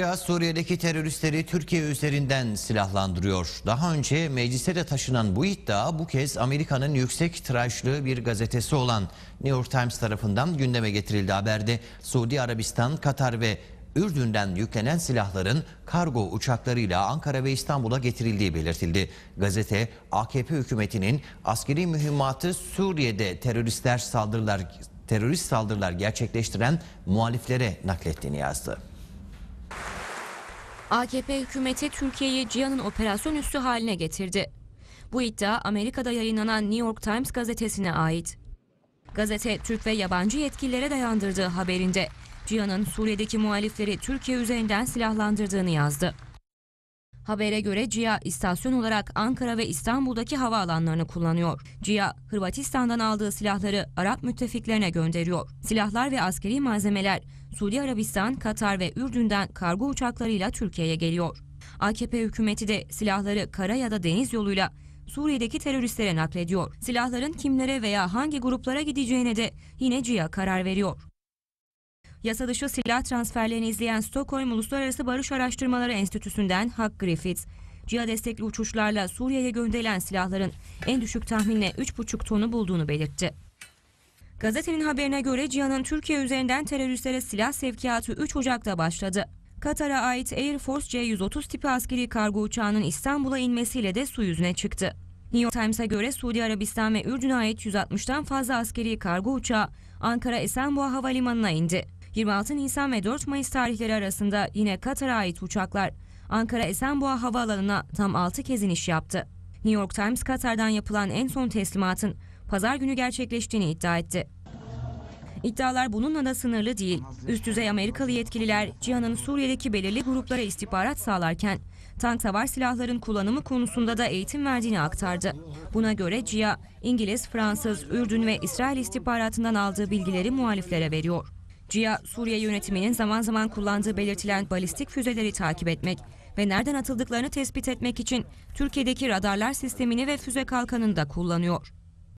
Suriye'deki teröristleri Türkiye üzerinden silahlandırıyor. Daha önce meclise de taşınan bu iddia bu kez Amerika'nın yüksek tirajlı bir gazetesi olan New York Times tarafından gündeme getirildi. Haberde Suudi Arabistan, Katar ve Ürdün'den yüklenen silahların kargo uçaklarıyla Ankara ve İstanbul'a getirildiği belirtildi. Gazete AKP hükümetinin askeri mühimmatı Suriye'de teröristler saldırılar terörist saldırılar gerçekleştiren muhaliflere naklettiğini yazdı. AKP hükümeti Türkiye'yi CİHA'nın operasyon üssü haline getirdi. Bu iddia Amerika'da yayınlanan New York Times gazetesine ait. Gazete Türk ve yabancı yetkililere dayandırdığı haberinde CİHA'nın Suriye'deki muhalifleri Türkiye üzerinden silahlandırdığını yazdı. Habere göre CIA istasyon olarak Ankara ve İstanbul'daki havaalanlarını kullanıyor. CIA, Hırvatistan'dan aldığı silahları Arap müttefiklerine gönderiyor. Silahlar ve askeri malzemeler Suudi Arabistan, Katar ve Ürdün'den kargo uçaklarıyla Türkiye'ye geliyor. AKP hükümeti de silahları kara ya da deniz yoluyla Suriye'deki teröristlere naklediyor. Silahların kimlere veya hangi gruplara gideceğine de yine CIA karar veriyor. Yasa dışı silah transferlerini izleyen Stockholm Uluslararası Barış Araştırmaları Enstitüsü'nden Hak Griffiths, CIA destekli uçuşlarla Suriye'ye gönderilen silahların en düşük tahminle 3,5 tonu bulduğunu belirtti. Gazetenin haberine göre CİHA'nın Türkiye üzerinden teröristlere silah sevkiyatı 3 Ocak'ta başladı. Katar'a ait Air Force C-130 tipi askeri kargo uçağının İstanbul'a inmesiyle de su yüzüne çıktı. New York Times'a göre Suudi Arabistan ve Ürdün'e ait 160'tan fazla askeri kargo uçağı Ankara Esenboğa Havalimanı'na indi. 26 Nisan ve 4 Mayıs tarihleri arasında yine Katar'a ait uçaklar Ankara Esenboğa Havaalanı'na tam 6 kez iniş yaptı. New York Times Katar'dan yapılan en son teslimatın pazar günü gerçekleştiğini iddia etti. İddialar bununla da sınırlı değil. Üst düzey Amerikalı yetkililer CİHA'nın Suriye'deki belirli gruplara istihbarat sağlarken tank savar silahların kullanımı konusunda da eğitim verdiğini aktardı. Buna göre CIA, İngiliz, Fransız, Ürdün ve İsrail istihbaratından aldığı bilgileri muhaliflere veriyor. CIA, Suriye yönetiminin zaman zaman kullandığı belirtilen balistik füzeleri takip etmek ve nereden atıldıklarını tespit etmek için Türkiye'deki radarlar sistemini ve füze kalkanını da kullanıyor.